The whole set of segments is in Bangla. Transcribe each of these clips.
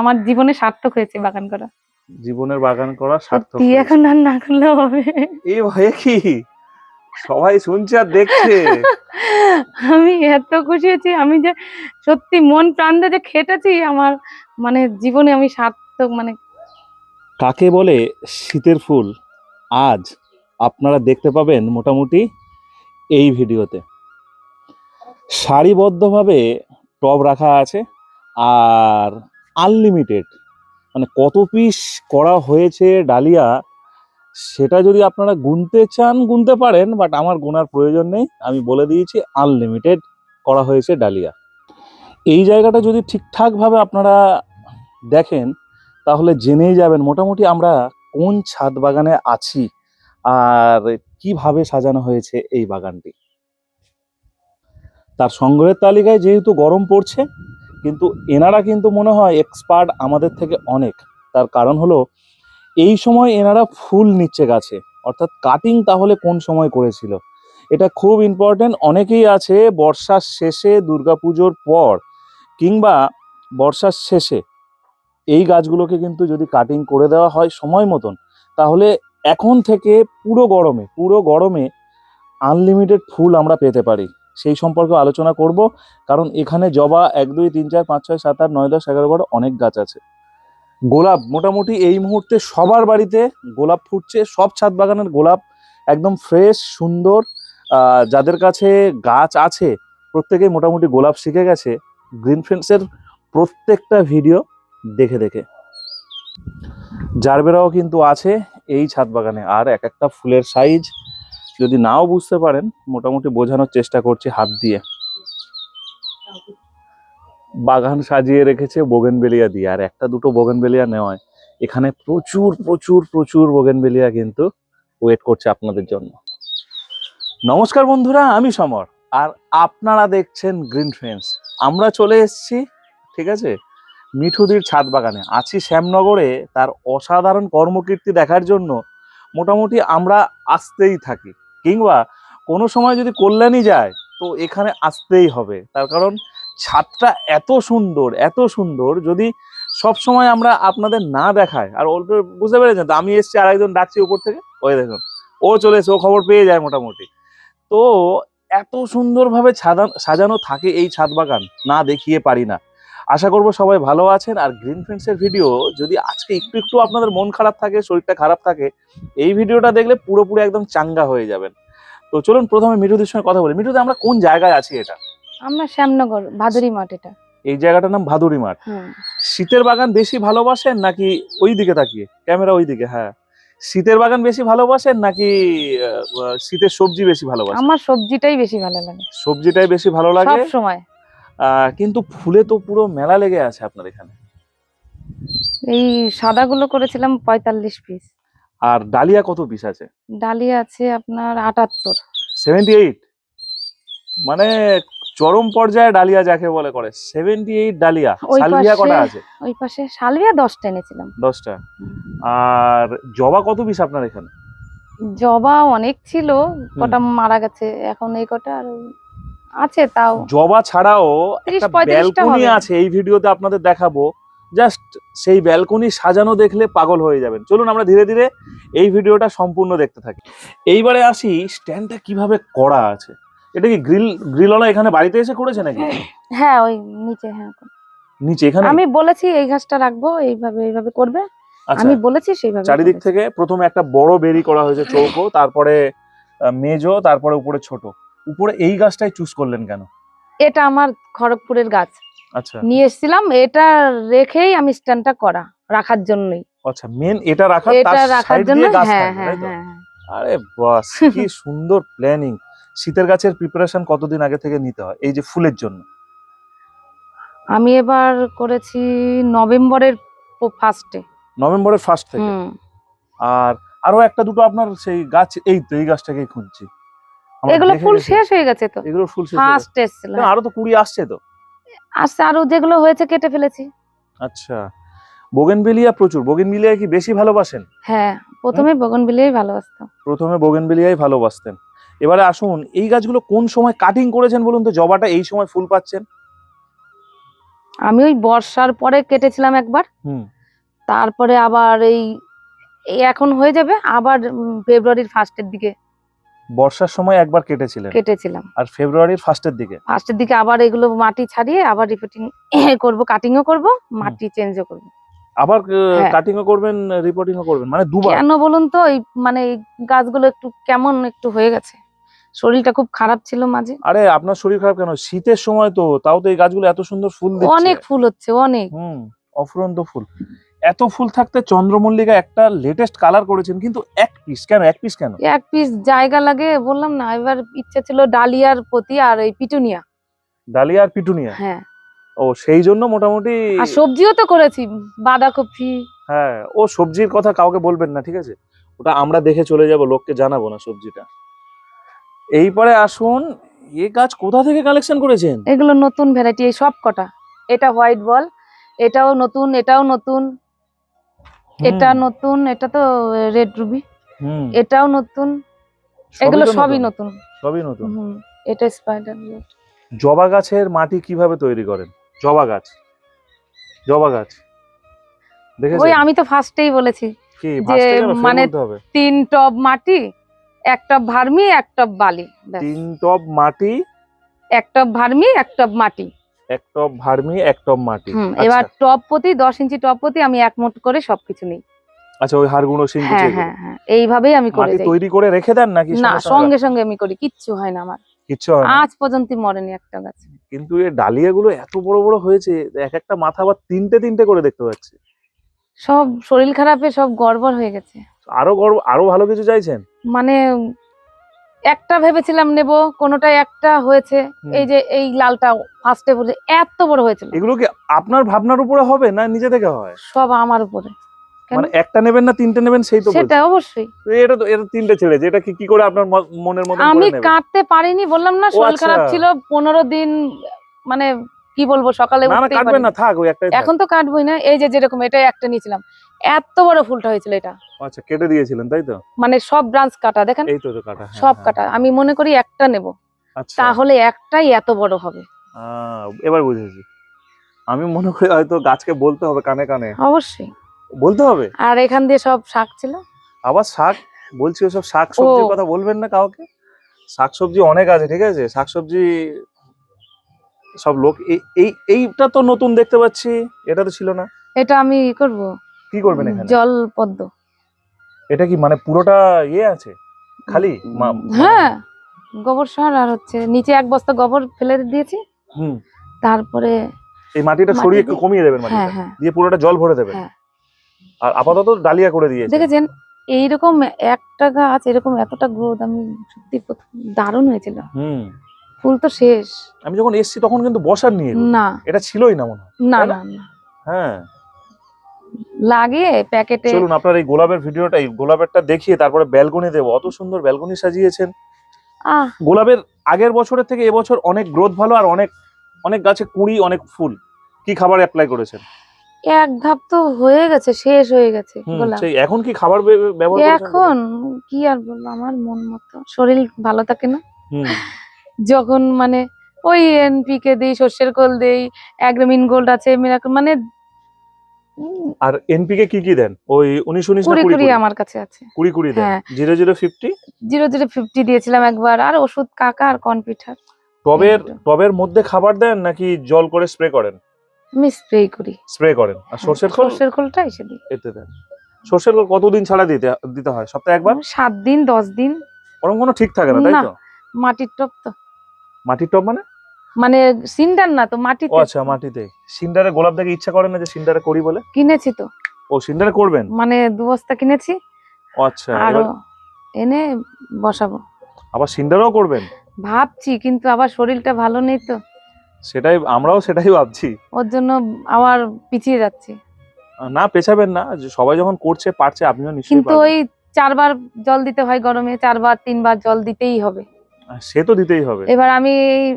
আমার জীবনে সার্থক হয়েছে বাগান করা। জীবনের বাগান করা সার্থক। এখন আর না করলে হবে। এই ভয়ে কি? সবাই শুনছে আর দেখছে। আমি এত খুশি হয়েছি আমি যে সত্যি মন প্রাণ দিয়ে যে খেটেছি আমার মানে জীবনে আমি সার্থক মানে কাকে বলে শীতের ফুল? আজ আপনারা দেখতে পাবেন মোটামুটি এই ভিডিওতে। সারিবদ্ধভাবে টব রাখা আছে আর আনলিমিটেড মানে কত পিস করা হয়েছে ডালিয়া, সেটা যদি আপনারা গুনতে চান, গুনতে পারেন বাট আমার গোনার প্রয়োজন নেই। আমি বলে দিয়েছি আনলিমিটেড করা হয়েছে ডালিয়া। এই জায়গাটা যদি ঠিকঠাকভাবে আপনারা দেখেন, তাহলে জেনেই যাবেন মোটামুটি আমরা কোন ছাদ বাগানে আছি আর কীভাবে সাজানো হয়েছে এই বাগানটি। তার সংগ্রহের তালিকায় যেহেতু গরম পড়ছে কিন্তু এনারা কিন্তু মনে হয় এক্সপার্ট আমাদের থেকে অনেক। তার কারণ হলো, এই সময় এনারা ফুল নিচ্ছে গাছে। অর্থাৎ কাটিং তাহলে কোন সময় করেছিল? এটা খুব ইম্পর্টেন্ট অনেকেই আছে বর্ষার শেষে, দুর্গাপুজোর পর কিংবা বর্ষার শেষে এই গাছগুলোকে কিন্তু যদি কাটিং করে দেওয়া হয় সময় মতন, তাহলে এখন থেকে পুরো গরমে পুরো গরমে আনলিমিটেড ফুল আমরা পেতে পারি। সেই সম্পর্কে আলোচনা করব। কারণ এখানে জবা এক, দুই, তিন, চার, পাঁচ, ছয়, সাত, আট, নয়, দশ, এগারো, বারো অনেক গাছ আছে। গোলাপ মোটামুটি এই মুহূর্তে সবার বাড়িতে গোলাপ ফুটছে। সব ছাদ বাগানের গোলাপ একদম ফ্রেশ সুন্দর। যাদের কাছে গাছ আছে, প্রত্যেকেই মোটামুটি গোলাপ শিখে গেছে। গ্রিন ফ্রেন্ডসের প্রত্যেকটা ভিডিও দেখে দেখে। জারবেরাও কিন্তু আছে এই ছাদ বাগানে। আর এক একটা ফুলের সাইজ যদি নাও বুঝতে পারেন, মোটামুটি বোঝানোর চেষ্টা করছি হাত দিয়ে। বাগান সাজিয়ে রেখেছে বোগেনবেলিয়া দিয়ে, আর একটা দুটো বোগেনবেলিয়া নেওয়ায়। এখানে প্রচুর প্রচুর প্রচুর বোগেনবেলিয়া কিন্তু ওয়েট করছে আপনাদের জন্য। নমস্কার বন্ধুরা, আমি সমর, আর আপনারা দেখছেন গ্রিন ফ্রেন্ডস আমরা চলে এসেছি, ঠিক আছে? মিঠুদির ছাদ বাগানে। আছি শ্যামনগরে, তার অসাধারণ কর্মকীর্তি দেখার জন্য। মোটামুটি আমরা আসতেই থাকি। কিংবা কোনো সময় যদি কল্যাণী যায়, তো এখানে আসতেই হবে। তার কারণ ছাদটা এত সুন্দর এত সুন্দর, যদি সব সময় আমরা আপনাদের না দেখায় আর অল্প, বুঝতে পেরেছেন? তো আমি এসছি আর একজন ডাকছি উপর থেকে, ওই দেখুন, ও চলে এসে ও খবর পেয়ে যায় মোটামুটি। তো এত সুন্দরভাবে সাজানো থাকে এই ছাদ বাগান, না দেখিয়ে পারি না। আশা করব সবাই ভালো আছেন। আর গ্রিন ফ্রেন্ডসের ভিডিও যদি আজকে একটু একটু আপনাদের মন খারাপ থাকে শরীরটা খারাপ থাকে এই ভিডিওটা দেখলে পুরোপুরি একদম চাঙ্গা হয়ে যাবেন। তো চলুন প্রথমে মিঠুদের সঙ্গে কথা বলি। মিঠুদি আমরা কোন জায়গায় আছি এটা? আমরা শ্যামনগর ভাদুরি মাঠ এটা। এই জায়গাটার নাম ভাদুরি মাঠ। শীতের বাগান বেশি ভালোবাসেন নাকি ওই দিকে তাকিয়ে? ক্যামেরা ওই দিকে হ্যাঁ। শীতের বাগান বেশি ভালোবাসেন নাকি শীতের সবজি বেশি ভালোবাসেন? আমার সবজিটাই বেশি ভালো লাগে। সবজিটাই বেশি ভালো লাগে? সব সময়। কিন্তু ফুলে তো পুরো মেলা লেগে আছে আপনার এখানে। এই সাদাগুলো করেছিলাম পঁয়তাল্লিশ পিস আর ডালিয়া কত পিস আছে? ডালিয়া আছে আপনার আটাত্তর। সেভেন্টি এইট মানে চরম পর্যায়ে ডালিয়া যাকে বলে করে। সেভেন্টি এইট ডালিয়া সালভিয়া কটা আছে? ওই পাশে সালভিয়া দশটা এনেছিলাম। দশটা। আর জবা কত পিস আপনার এখানে? জবা অনেক ছিল কটা মারা গেছে। এখন এই কটা আর আছে তাও। জবা ছাড়াও একটা ব্যালকনি আছে এই ভিডিওতে আপনাদের দেখাবো। জাস্ট সেই ব্যালকনি সাজানো দেখলে পাগল হয়ে যাবেন। চলুন আমরা ধীরে ধীরে এই ভিডিওটা সম্পূর্ণ দেখতে থাকি। এইবারে আসি স্ট্যান্ডটা কীভাবে করা আছে? এটা কি গ্রিল গ্রিলওয়ালা এখানে বাড়িতে এসে করেছে নাকি? হ্যাঁ ওই নিচে হ্যাঁ। নিচে এখানে? আমি বলেছি এই ঘাসটা রাখব এইভাবে এইভাবে করবে। আচ্ছা। আমি বলেছি সেইভাবে চারিদিক থেকে প্রথমে একটা বড় বেরি করা হয়েছে চৌকো তারপরে মেজো তারপরে উপরে ছোট। উপরে এই গাছটাই চুজ করলেন কেন? এটা আমার খড়গপুরের গাছ। আচ্ছা। নিয়ে এসেছিলাম এটা রেখেই আমি স্ট্যান্ডটা করা রাখার জন্যই। আচ্ছা মেন এটা রাখা এটা তার রাখার সাইড জন্য হ্যাঁ হ্যাঁ হ্যাঁ হ্যাঁ। আরে বাস কি সুন্দর প্ল্যানিং শীতের গাছের প্রিপারেশন কতদিন আগে থেকে নিতে হয়? এই যে ফুলের জন্য। আমি এবার করেছি নভেম্বরের ফার্স্টে নভেম্বরের ফার্স্ট থেকে? আর আরও একটা দুটো আপনার সেই গাছ এই তো এই গাছটাকেই খুঁজছি। এগুলো ফুল শেষ হয়ে গেছে তো। এগুলো ফুল শেষ ফার্স্ট এসেছিল। না, আরও তো কুড়ি আসছে তো। আচ্ছা আরও যেগুলো হয়েছে কেটে ফেলেছি। আচ্ছা। বোগেনবেলিয়া প্রচুর। বোগেনবেলিয়া কি বেশি ভালোবাসেন? হ্যাঁ প্রথমে বগন ভালোবাসতাম। প্রথমে বোগেনবেলিয়াই ভালোবাসতেন। এবারে আসুন এই গাছগুলো কোন সময় কাটিং করেছেন বলুন তো? জবাটা এই সময় ফুল পাচ্ছেন? আমি ওই বর্ষার পরে কেটেছিলাম একবার। হুম। তারপরে আবার এই এই এখন হয়ে যাবে। আবার ফেব্রুয়ারির ফার্স্টের দিকে বর্ষার সময় একবার কেটেছিলেন। কেটেছিলাম। আর ফেব্রুয়ারির ফার্স্টের দিকে? ফার্স্টের দিকে আবার এগুলো মাটি ছাড়িয়ে আবার রিপোর্টিং করব কাটিংও করব মাটি চেঞ্জও করব। আবার হ্যাঁ। কাটিংও করবেন রিপোর্টিংও করবেন? মানে দুবার? কেন বলুন তো এই মানে এই গাছগুলো একটু কেমন একটু হয়ে গেছে? শরীরটা খুব খারাপ ছিল মাঝে। আরে আপনার শরীর খারাপ কেন? শীতের সময় তো তাও তো এই গাছগুলো এত সুন্দর ফুল দিচ্ছে। অনেক ফুল হচ্ছে অনেক। হুম অফুরন্ত ফুল। এত ফুল থাকতে চন্দ্রমল্লিকা একটা লেটেস্ট কালার করেছেন কিন্তু এক পিস কেন এক পিস কেন? এক পিস জায়গা লাগে বললাম না এবার ইচ্ছা ছিল ডালিয়ার প্রতি আর এই পিটুনিয়া। ডালিয়া আর পিটুনিয়া? হ্যাঁ। ও সেই জন্য মোটামুটি আর সবজিও তো করেছি বাঁধাকপি। হ্যাঁ ও সবজির কথা কাউকে বলবেন না ঠিক আছে? ওটা আমরা দেখে চলে যাব লোককে জানাব না সবজিটা। এইবারে আসুন এ গাছ কোথা থেকে কালেকশন করেছেন? এগুলো নতুন ভ্যারাইটি এই সব কটা এটা হোয়াইট বল এটাও নতুন এটাও নতুন। এটা নতুন এটা তো রেড রুবি হুম, এটাও নতুন। এগুলো সবই নতুন, সবই নতুন। হুম, এটা স্পাইডার জবা গাছের মাটি কীভাবে তৈরি করেন? জবা গাছ। জবা গাছ। দেখেছেন? ওই আমি তো ফার্স্টেই বলেছি কি যে মানে তিন টব মাটি এক টব ভার্মি এক টব বালি তিন টব মাটি? এক টব ভার্মি এক টব মাটি। এক টব ভার্মি এক টব মাটি। আচ্ছা, এবার টব প্রতি দশ ইঞ্চি টব প্রতি আমি এক মুঠ করে সবকিছু নিই। আচ্ছা ওই সিং হ্যাঁ হ্যাঁ হ্যাঁ এইভাবেই আমি করে মাটি তৈরি করে রেখে দেন নাকি না সঙ্গে সঙ্গে আমি করি কিচ্ছু হয় না আমার। কিচ্ছু হয় না? আজ পর্যন্ত মরেনি একটা গাছ। কিন্তু এই ডালিয়াগুলো এত বড় বড় হয়েছে এক একটা মাথা আবার তিনটে তিনটে করে দেখতে পাচ্ছি। সব শরীর খারাপে সব গড়বড় হয়ে গেছে। আরও গর্ব আরও ভালো কিছু চাইছেন? মানে একটা ভেবেছিলাম নেব কোনটা একটা হয়েছে। এই যে এই লালটা ফার্স্টে বলে এত বড় হয়েছিল। এগুলো কি আপনার ভাবনার উপরে হবে না নিজে থেকে হয়? সব আমার উপরে। মানে একটা নেবেন না তিনটে নেবেন সেই তো সেটা অবশ্যই। এটা তো এটা তিনটে ছেড়েছে এটা কি কি করে আপনার মনের মতো আমি কাটতে পারিনি বললাম না শরীর খারাপ আচ্ছা। ছিল পনেরো দিন মানে কি বলব সকালে না থাক ওই এখন তো কাটবই না এই যে যেরকম এটা একটা নিয়েছিলাম। এত বড় ফুলটা হয়েছিল এটা। আচ্ছা কেটে দিয়েছিলেন তাই তো? মানে সব ব্রাঞ্চ কাটা দেখেন? এই তো কাটা হ্যাঁ, সব হ্যাঁ। কাটা। আমি মনে করি একটা নেব। আচ্ছা। তাহলে একটাই এত বড় হবে। এবার বুঝেছি। আমি মনে করি হয়তো গাছকে বলতে হবে কানে কানে। অবশ্যই। বলতে হবে? আর এখান দিয়ে সব শাক ছিল? আবার শাক? বলছি ওসব শাক সবজির কথা বলবেন না কাউকে? শাক সবজি অনেক আছে ঠিক আছে? শাক সবজি সব লোক এই- এই এইটা তো নতুন দেখতে পাচ্ছি এটা তো ছিল না। এটা আমি ই করব। কি করবেন এখানে? জল পদ্ম। এটা কি মানে পুরোটা ইয়ে আছে? খালি? হ্যাঁ গোবর সার আর হচ্ছে নিচে এক বস্তা গোবর ফেলে দিয়েছি। হুম। তারপরে এই মাটিটা সরিয়ে একটু কমিয়ে দেবেন হ্যাঁ মাটিটা। হ্যাঁ দিয়ে পুরোটা জল ভরে দেবেন। হ্যাঁ। আর আপাতত ডালিয়া করে দিয়েছে। দেখেছেন এইরকম একটা গাছ এরকম এতটা গ্রোথ আমি সত্যি দারুণ হয়েছিল। হুম। ফুল তো শেষ। আমি যখন এসছি তখন কিন্তু বসার নিয়ে না। এটা ছিলই না মনে না না? না হ্যাঁ। লাগিয়ে প্যাকেটে চলুন আপনার এই গোলাপের ভিডিওটা এই গোলাপেরটা দেখিয়ে তারপরে ব্যালকনি দেবো। অত সুন্দর ব্যালকনি সাজিয়েছেন। আহ। গোলাপের আগের বছরের থেকে এবছর অনেক গ্রোথ ভালো আর অনেক অনেক গাছে কুড়ি অনেক ফুল। কি খাবার অ্যাপ্লাই করেছেন? এক ধাপ তো হয়ে গেছে শেষ হয়ে গেছে সেই এখন কি খাবার ব্যবহার এখন কি আর বলব আমার মন মতো। শরীর ভালো থাকে না? হুম, যখন মানে ওই এনপিকে দেই সর্ষের খোল দেই অ্যাগ্রামিন গোল্ড আছে মিরাকল মানে আর এনপিকে কি কি দেন? ওই উনিশ উনিশ না কুড়ি কুড়ি আমার কাছে আছে। কুড়ি কুড়ি দেন। হ্যাঁ। Zero zero fifty? Zero zero fifty দিয়েছিলাম একবার আর ওষুধ কাকা আর কনপিঠার টবের টবের মধ্যে খাবার দেন নাকি জল করে স্প্রে করেন? আমি স্প্রে করি। স্প্রে করেন। আর হ্যাঁ, সর্ষের খোল? সর্ষের খোলটা এসে দিই। এতে দেন। সর্ষের খোল কতদিন ছাড়া দিতে দিতে হয়? সপ্তাহে একবার? সাত দিন দশ দিন। ওরকম কোনো ঠিক থাকে না তাই তো? মাটির টপ তো। মাটির টব মানে? মানে সিন্ডার না তো মাটিতে। আচ্ছা মাটিতে। সিন্ডারে গোলাপ দেখে ইচ্ছা করে না যে সিন্ডারে করি বলে? কিনেছি তো। ও সিন্ডারে করবেন? মানে দু বস্তা কিনেছি। আচ্ছা আরও এনে বসাবো। আবার সিন্ডারেও করবেন? ভাবছি কিন্তু আবার শরীরটা ভালো নেই তো। সেটাই আমরাও সেটাই ভাবছি। ওর জন্য আবার পিছিয়ে যাচ্ছি। না পেছাবেন না যে সবাই যখন করছে পারছে আপনিও নিশ্চয়ই কিন্তু ওই চারবার জল দিতে হয় গরমে চারবার তিনবার জল দিতেই হবে। সে তো দিতেই হবে। এবার আমি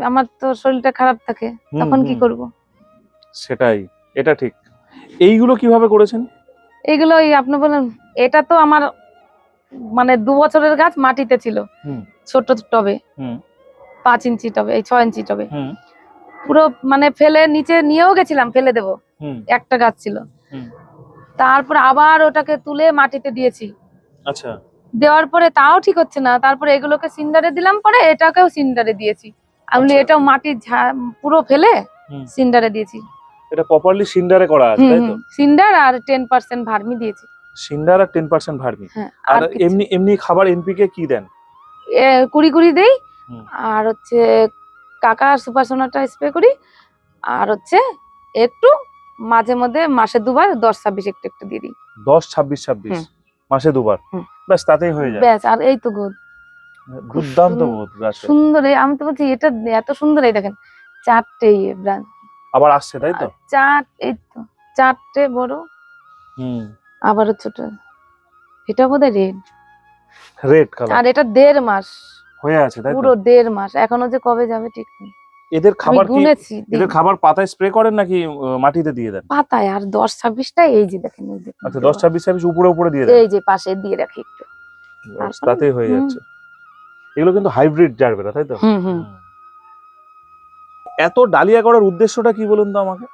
আমার তো শরীরটা খারাপ থাকে তখন কি করব? সেটাই এটা ঠিক। এইগুলো কীভাবে করেছেন? এগুলো ওই আপনি বলেন এটা তো আমার মানে দু বছরের গাছ মাটিতে ছিল। হুম। ছোট টবে পাঁচ ইঞ্চি টবে এই ছয় ইঞ্চি টবে। পুরো মানে ফেলে নিচে নিয়েও গেছিলাম ফেলে দেবো। একটা গাছ ছিল। তারপর আবার ওটাকে তুলে মাটিতে দিয়েছি। আচ্ছা। দেওয়ার পরে তাও ঠিক হচ্ছে না। তারপরে এগুলোকে সিন্ডারে দিলাম পরে এটাকেও সিন্ডারে দিয়েছি। আমি আচ্ছা। এটাও মাটির ঝা- পুরো ফেলে সিন্ডারে দিয়েছি। এটা প্রপারলি সিন্ডারে করা আছে তাই তো? সিন্ডার আর টেন পার্সেন্ট ভার্মি দিয়েছি। সিন্ডার আর টেন পার্সেন্ট ভার্মি। হ্যাঁ আর এমনি এমনি খাবার এনপিকে কি দেন? এ, কুড়ি কুড়ি দেই। আর হচ্ছে কাকা আর সুপার সোনাটা স্প্রে করি। আর হচ্ছে একটু মাঝে মধ্যে মাসে দুবার দশ ছাব্বিশ একটু একটু দিয়ে দিই। দশ ছাব্বিশ ছাব্বিশ। মাসে দুবার। ব্যাস তাতেই হয়ে যায়। ব্যাস আর এই তো গো দুর্দান্ত গাছে। সুন্দর আমি তো বলছি এটা এত সুন্দর এই দেখেন চারটে ব্রাঞ্চ আবার আসছে তাই তো? চার এই তো চারটে বড় হুম। আবারও ছোট এটা বোধহয় রেড। Red colour. আর এটা দেড় মাস। হয়ে আছে তাই পুরো দেড় মাস এখনও যে কবে যাবে ঠিক নেই। এদের খাবার কি এদের খাবার পাতায় স্প্রে করেন নাকি মাটিতে দিয়ে দেন? পাতায় আর দশ ছাব্বিশটা এই যে দেখেন এই যে আচ্ছা দশ ছাব্বিশ ছাব্বিশ উপরে উপরে দিয়ে দেন? এই যে পাশে দিয়ে রাখি একটু। তাতেই হয়ে যাচ্ছে। এগুলো কিন্তু হাইব্রিড জারবেরা তাই তো? হুম হুম। এত ডালিয়া করার উদ্দেশ্যটা কি বলুন তো আমাকে?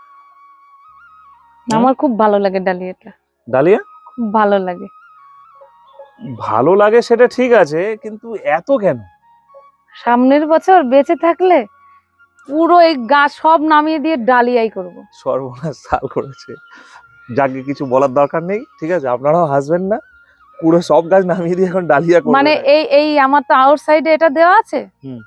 আমার খুব ভালো লাগে ডালিয়াটা। ডালিয়া? খুব ভালো লাগে। ভালো লাগে সেটা ঠিক আছে কিন্তু এত কেন? সামনের বছর বেঁচে থাকলে পুরো এই গাছ সব নামিয়ে দিয়ে ডালিয়াই করব। সর্বনাশ সাল করেছে। যাকে কিছু বলার দরকার নেই ঠিক আছে? আপনারাও হাসবেন না। পুরো সব গাছ নামিয়ে দিয়ে এখন ডালিয়া করবে মানে এই এই আমার তো আউট সাইডে এটা দেওয়া আছে? হুম।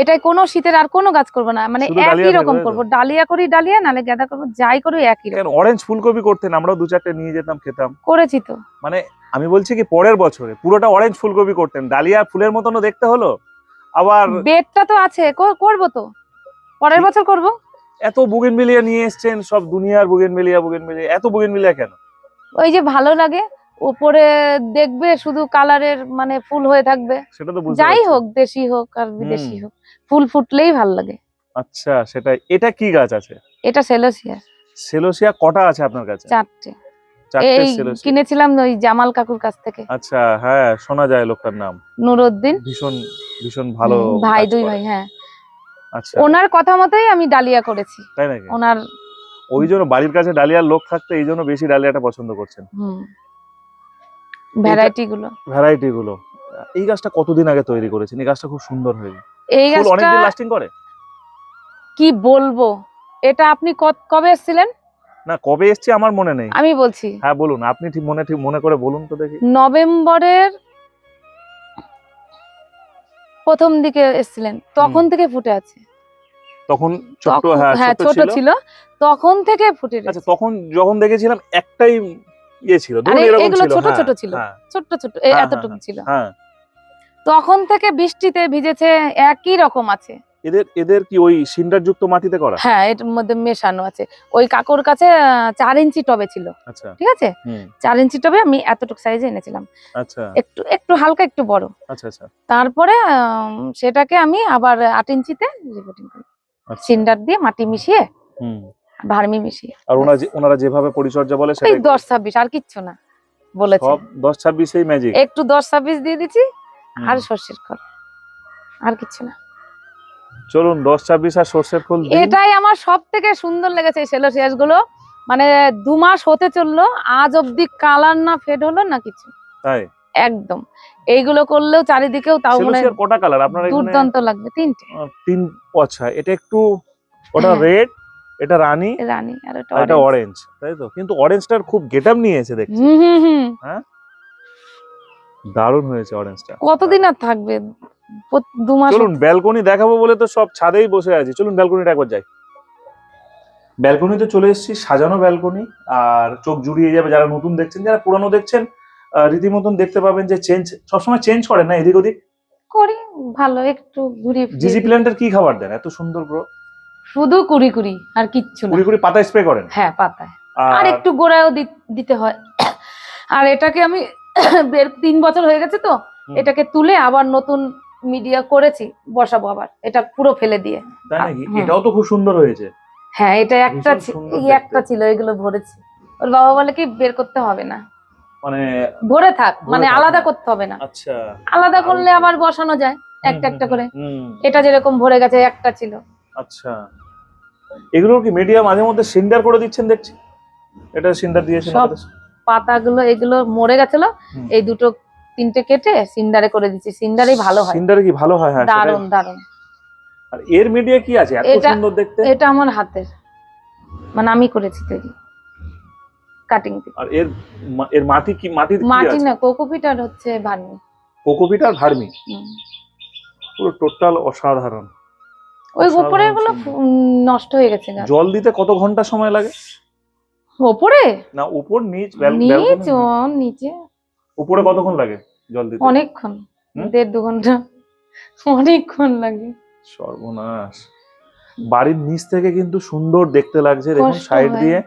এটাই কোনো শীতের আর কোনো গাছ করব না। মানে একই রকম? করব। ডালিয়া করি ডালিয়া নালে গাঁদা করব যাই করি একই রকম। অরেঞ্জ ফুলকপি করতেন আমরাও দু চারটে নিয়ে যেতাম খেতাম। করেছি তো। মানে আমি বলছি কি পরের বছরে পুরোটা অরেঞ্জ ফুলকপি করতেন। ডালিয়া ফুলের মতনও দেখতে হলো? আবার বেডটা তো আছে কর- করব তো। পরের বছর করব। এত বুগেনবেলিয়া নিয়ে এসছেন সব দুনিয়ার বুগেনবেলিয়া বুগেনবেলিয়া এত বুগেনবেলিয়া কেন? ওই যে ভালো লাগে উপরে দেখবে শুধু কালারের মানে ফুল হয়ে থাকবে। সেটা তো যাই হোক দেশি হোক আর বিদেশি হোক ফুল ফুটলেই ভালো লাগে। আচ্ছা সেটাই। এটা কি গাছ আছে? এটা সেলোসিয়া সেলোসিয়া কটা আছে আপনার কাছে? চারটে। এই কিনেছিলাম ওই জামাল কাকুর কাছ থেকে। আচ্ছা হ্যাঁ শোনা যায় লোকটার নাম। নুরুদ্দিন। ভীষণ ভীষণ ভালো ভাই দুই ভাই হ্যাঁ। আচ্ছা। ওনার কথা মতোই আমি ডালিয়া করেছি। তাই নাকি? ওনার ওই জন্য বাড়ির কাছে ডালিয়ার লোক থাকতে এই জন্য বেশি ডালিয়াটা পছন্দ করছেন। ভ্যারাইটি গুলো ভ্যারাইটি গুলো এই গাছটা কতদিন আগে তৈরি করেছেন? এই গাছটা খুব সুন্দর হয়েছে এই গাছটা অনেকদিন লাস্টিং করে? কি বলব? এটা আপনি কত- কবে এসেছিলেন? না কবে এসছি আমার মনে নেই। আমি বলছি। হ্যাঁ বলুন আপনি ঠিক মনে ঠিক মনে করে বলুন তো দেখি। নভেম্বরের প্রথম দিকে এসেছিলেন তখন থেকে ফুটে আছে। তখন ছোট্ট তখন- হ্যাঁ হ্যাঁ ছোট ছোট ছিল তখন থেকে ফুটে আচ্ছা তখন যখন দেখেছিলাম একটাই ইয়ে ছিল এগুলো ছোট হ্যাঁ, ছোট ছিল। হ্যাঁ। ছোট হ্যাঁ, এতটুকু হ্যাঁ, ছিল। হ্যাঁ। তখন থেকে বৃষ্টিতে ভিজেছে একই রকম আছে। এদের এদের কি ওই সিন্ডার যুক্ত মাটিতে করা? হ্যাঁ এর মধ্যে মেশানো আছে। ওই কাকুর কাছে চার ইঞ্চি টবে ছিল। আচ্ছা। ঠিক আছে? চার ইঞ্চি টবে আমি এতটুকু সাইজে এনেছিলাম। আচ্ছা। একটু একটু হালকা একটু বড়। আচ্ছা আচ্ছা। তারপরে সেটাকে আমি আবার আট ইঞ্চিতে রিপোর্টিং করি। আচ্ছা। সিন্ডার দিয়ে মাটি মিশিয়ে হুম। ভার্মি মিশিয়ে। আর ওনারা ওনারা যেভাবে পরিচর্যা বলে সেটাই দশ ছাব্বিশ আর কিচ্ছু না বলেছে। সব দশ ছাব্বিশেই ম্যাজিক একটু দশ ছাব্বিশ দিয়ে দিচ্ছি আর সর্ষের খোল আর কিচ্ছু না। চলুন দশ ছাব্বিশ আর সর্ষের ফুল এটাই আমার সব থেকে সুন্দর লেগেছে এই সেলোসিয়াসগুলো মানে দু মাস হতে চলল আজ অব্দি কালার না ফেড হলো না কিছু। তাই? একদম। এইগুলো করলেও চারিদিকেও তাও মানে কটা কালার? আপনার দুর্দান্ত লাগবে তিনটে। তিন আচ্ছা এটা একটু ওটা হ্যাঁ। রেড এটা রানী রানী আর এটা এটা অরেঞ্জ তাই তো? কিন্তু অরেঞ্জটার খুব গেটআপ নিয়েছে দেখছি। হুম হুম হুম। দারুণ হয়েছে অরেঞ্জটা কতদিন আর থাকবে? দু মাস চলুন ব্যালকনি দেখাবো বলে তো সব ছাদেই বসে আছি। চলুন ব্যালকনিটা একবার যাই। ব্যালকনিতে চলে এসেছি সাজানো ব্যালকনি আর চোখ জুড়িয়ে যাবে যারা নতুন দেখছেন যারা পুরানো দেখছেন রীতিমতন দেখতে পাবেন যে চেঞ্জ সবসময় চেঞ্জ করেন না এদিক ওদিক? করি ভালো একটু ঘুরি জিজি প্ল্যান্টের কি খাবার দেন? এত সুন্দর গ্রো শুধু কুড়ি কুড়ি আর কিচ্ছু না। কুড়ি কুড়ি পাতা স্প্রে করেন? হ্যাঁ পাতায়। আর একটু গোড়ায়ও দিতে হয়। আর এটাকে আমি তিন বছর হয়ে গেছে তো এটাকে তুলে আবার নতুন মিডিয়া করেছি বসাবো আবার। এটা পুরো ফেলে দিয়ে। তাই এটাও তো খুব সুন্দর হয়েছে। হ্যাঁ এটা একটা এই একটা ছিল এগুলো ভরেছি। ওর বাবা বলে কি বের করতে হবে না। মানে ভরে থাক মানে আলাদা হ্যাঁ। করতে হবে না। আচ্ছা। আলাদা করলে আবার বসানো যায় একটা একটা করে। এটা যেরকম ভরে গেছে একটা ছিল। আচ্ছা। এগুলো কি মিডিয়া মাঝে মধ্যে সিন্ডার করে দিচ্ছেন দেখছি? এটা সিন্ডার দিয়েছেন সব পাতাগুলো এগুলো মরে গেছিল। এই দুটো তিনটে কেটে সিন্ডারে করে দিচ্ছি। সিন্ডারেই ভালো হয়। সিন্ডারে কি ভালো হয়? হ্যাঁ দারুণ দারুণ আর এর মিডিয়া কি আছে? এত সুন্দর দেখতে? এটা আমার হাতের। মানে আমি করেছি তৈরি। কাটিং আর এর এর মাটি কি মাটি কি মাটি না কোকোপিট আর হচ্ছে ভার্মি। কোকোপিট আর ভার্মি? পুরো টোটাল অসাধারণ। ওই উপরে গুলো নষ্ট হয়ে গেছে গাছ। জল দিতে কত ঘণ্টা সময় লাগে? ওপরে? না উপর নিচ নিচ নিচে। উপরে কতক্ষণ লাগে জল দিতে? অনেকক্ষণ দেড় দু ঘণ্টা। অনেকক্ষণ লাগে। সর্বনাশ। বাড়ির নিচ থেকে কিন্তু সুন্দর দেখতে লাগছে। দেখুন সাইড দিয়ে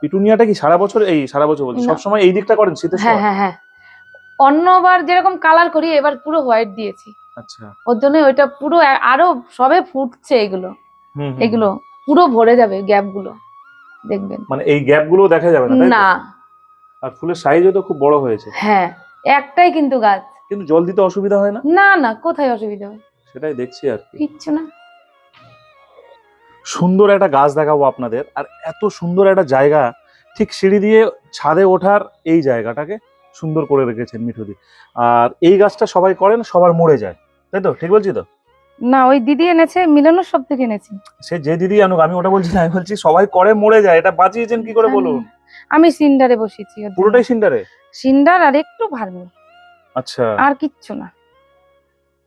পিটুনিয়াটা কি সারা বছর এই সারা বছর বলছি। সবসময় এই দিকটা করেন শীতের হ্যাঁ সময়? হ্যাঁ হ্যাঁ। অন্যবার যেরকম কালার করি এবার পুরো হোয়াইট দিয়েছি। আচ্ছা। ওর জন্য ওইটা পুরো আরও সবে ফুটছে এগুলো। এগুলো পুরো ভরে যাবে গ্যাপগুলো। দেখবেন। মানে এই গ্যাপগুলো দেখা যাবে না তাই না। আর ফুলের সাইজও তো খুব বড় হয়েছে। হ্যাঁ একটাই কিন্তু গাছ। কিন্তু জল দিতে অসুবিধা হয় না? না না কোথায় অসুবিধা হয়? সেটাই দেখছি আর কি। কিচ্ছু না। সুন্দর একটা গাছ দেখাবো আপনাদের আর এত সুন্দর একটা জায়গা ঠিক সিঁড়ি দিয়ে ছাদে ওঠার এই জায়গাটাকে সুন্দর করে রেখেছেন মিঠুদি আর এই গাছটা সবাই করেন সবার মরে যায়। তাই তো ঠিক বলছি তো? না ওই দিদি এনেছে মিলনের সব থেকে এনেছি। সে যে দিদি আনুক আমি ওটা বলছি না আমি বলছি সবাই করে মরে যায় এটা বাঁচিয়েছেন কি করে বলুন? আমি সিন্ডারে বসিয়েছি ওর পুরোটাই সিন্ডারে? সিন্ডার আর একটু ভার্মি আচ্ছা। আর কিচ্ছু না।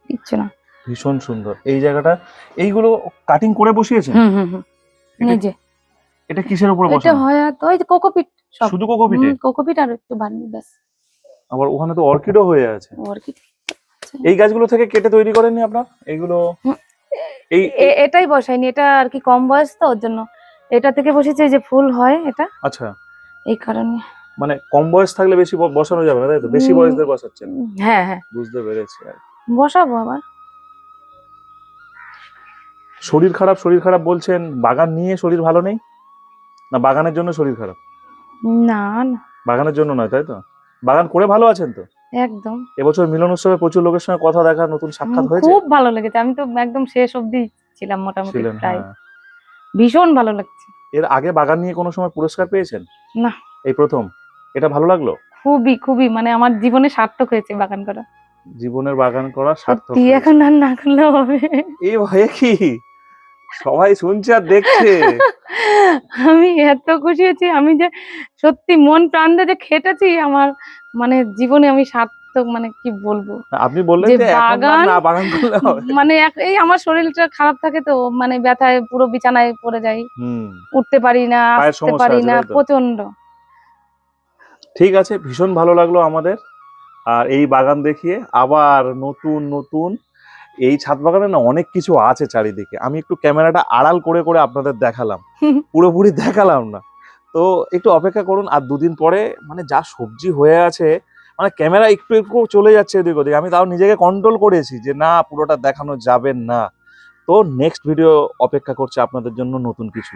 কিচ্ছু না। ভীষণ সুন্দর। এই জায়গাটা এইগুলো কাটিং করে বসিয়েছেন? হুম হুম হুম। নিজে এটা কিসের উপরে এটা হয় তো ওই যে কোকোপিট সব। শুধু কোকোপিটে? কোকোপিট আর একটু ভার্মি ব্যাস। আবার ওখানে তো অর্কিডও হয়ে আছে। অর্কিড এই গাছগুলো থেকে কেটে তৈরি করেননি আপনার? এইগুলো এই এটাই বসাইনি এটা আর কি কম বয়স তো ওর জন্য। এটা থেকে বসেছে যে ফুল হয় এটা। আচ্ছা। এই কারণে। মানে কম বয়স থাকলে বেশি বসানো যাবে না তাই তো? বেশি বয়সদের বসাচ্ছেন। হ্যাঁ হ্যাঁ। বুঝতে পেরেছি। বসাবো আবার। শরীর খারাপ শরীর খারাপ বলছেন বাগান নিয়ে শরীর ভালো নেই? না বাগানের জন্য শরীর খারাপ? না না। বাগানের জন্য নয় তাই তো? বাগান করে ভালো আছেন তো? একদম। এবছর মিলন উৎসবে প্রচুর লোকের সঙ্গে কথা দেখা নতুন সাক্ষাৎ হয়েছে? খুব ভালো লেগেছে। আমি তো একদম শেষ অবধি ছিলাম মোটামুটি প্রায়। হ্যাঁ। ভীষণ ভালো লাগছে। এর আগে বাগান নিয়ে কোনো সময় পুরস্কার পেয়েছেন? না। এই প্রথম? এটা ভালো লাগল? খুবই খুবই মানে আমার জীবনে সার্থক হয়েছে বাগান করা। জীবনের বাগান করা সার্থক এখন আর না করলে হবে। এই ভয়ে কি? সবাই শুনছে আর দেখছে। আমি এত খুশি হয়েছি আমি যে সত্যি মন প্রাণ দিয়ে যে খেটেছি আমার মানে জীবনে আমি সার্থক মানে কি বলব? আপনি বললেন যে বাগান- না বাগান করলে মানে এই আমার শরীরটা খারাপ থাকে তো মানে ব্যথায় পুরো বিছানায় পড়ে যাই। উঠতে পারি না আসতে পারি না প্রচণ্ড ঠিক আছে ভীষণ ভালো লাগল আমাদের। আর এই বাগান দেখিয়ে আবার নতুন নতুন এই ছাদ বাগানে না অনেক কিছু আছে চারিদিকে। আমি একটু ক্যামেরাটা আড়াল করে করে আপনাদের দেখালাম। পুরোপুরি দেখালাম না। তো একটু অপেক্ষা করুন আর দুদিন পরে মানে যা সবজি হয়ে আছে মানে ক্যামেরা একটু একটু চলে যাচ্ছে এদিক ওদিক। আমি তাও নিজেকে কন্ট্রোল করেছি যে না, পুরোটা দেখানো যাবে না। তো নেক্সট ভিডিও অপেক্ষা করছে আপনাদের জন্য নতুন কিছু।